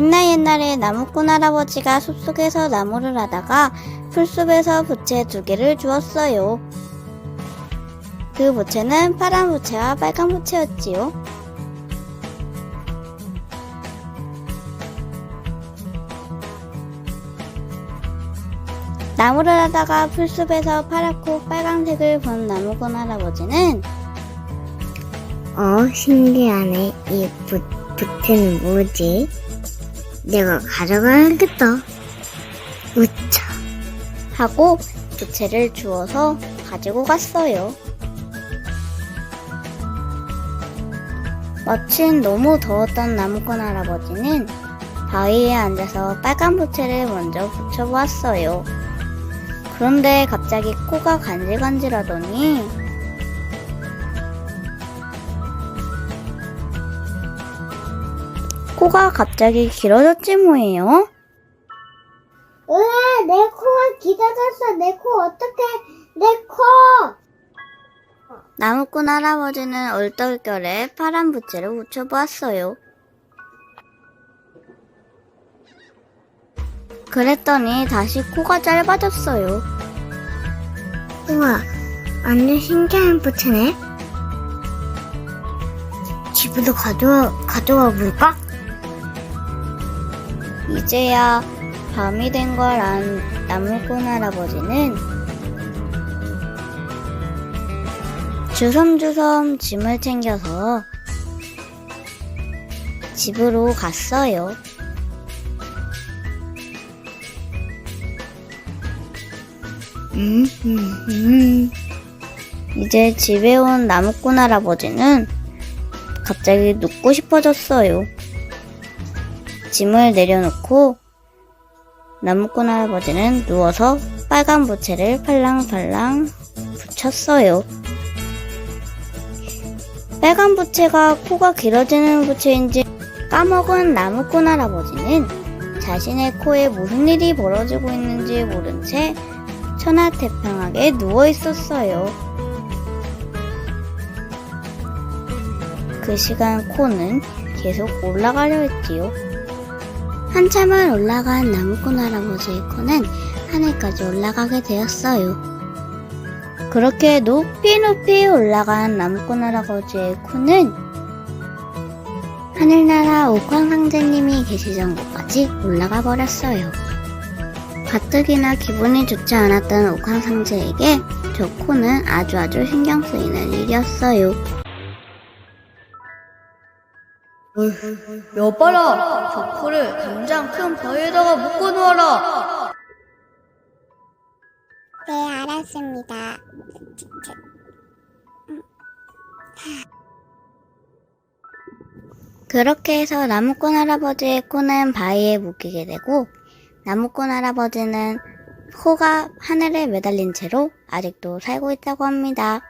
날에 나무꾼 할아버지가 숲속에서 나무를 하다가 풀숲에서 부채 두 개를 주었어요. 그 부채는 파란 부채와 빨간 부채였지요. 나무를 하다가 풀숲에서 파랗고 빨간색을 본 나무꾼 할아버지는 어, 신기하네. 이 붓, 붓은 뭐지? 내가 가져가야겠다. 우차. 하고 부채를 주워서 가지고 갔어요. 마침 너무 더웠던 나무꾼 할아버지는 바위에 앉아서 빨간 부채를 먼저 붙여보았어요. 그런데 갑자기 코가 간질간질하더니 코가 갑자기 길어졌지 뭐예요? 으아, 내 코가 기다렸어. 내 코 어떡해. 내 코! 나무꾼 할아버지는 얼떨결에 파란 부채를 붙여보았어요. 그랬더니 다시 코가 짧아졌어요. 우와, 완전 신기한 부채네. 집으로 가져와, 가져와 볼까? 이제야 밤이 된 걸 안 나무꾼 할아버지는 주섬주섬 짐을 챙겨서 집으로 갔어요. 음, 음, 음. 이제 집에 온 나무꾼 할아버지는 갑자기 눕고 싶어졌어요. 짐을 내려놓고 나무꾼 할아버지는 누워서 빨간 부채를 팔랑팔랑 붙였어요. 빨간 부채가 코가 길어지는 부채인지 까먹은 나무꾼 할아버지는 자신의 코에 무슨 일이 벌어지고 있는지 모른 채 천하태평하게 누워 있었어요. 그 시간 코는 계속 올라가려 했지요. 한참을 올라간 나무꾼 할아버지의 코는 하늘까지 올라가게 되었어요. 그렇게 높이 높이 올라간 나무꾼 할아버지의 코는 하늘나라 옥황상제님이 계시던 곳까지 올라가 버렸어요. 가뜩이나 기분이 좋지 않았던 옥황상제에게 저 코는 아주 아주 신경 쓰이는 일이었어요. 여봐라! 저 코를 당장 큰 바위에다가 묶어 놓아라! 네, 알았습니다. 그렇게 해서 나무꾼 할아버지의 코는 바위에 묶이게 되고 나무꾼 할아버지는 코가 하늘에 매달린 채로 아직도 살고 있다고 합니다.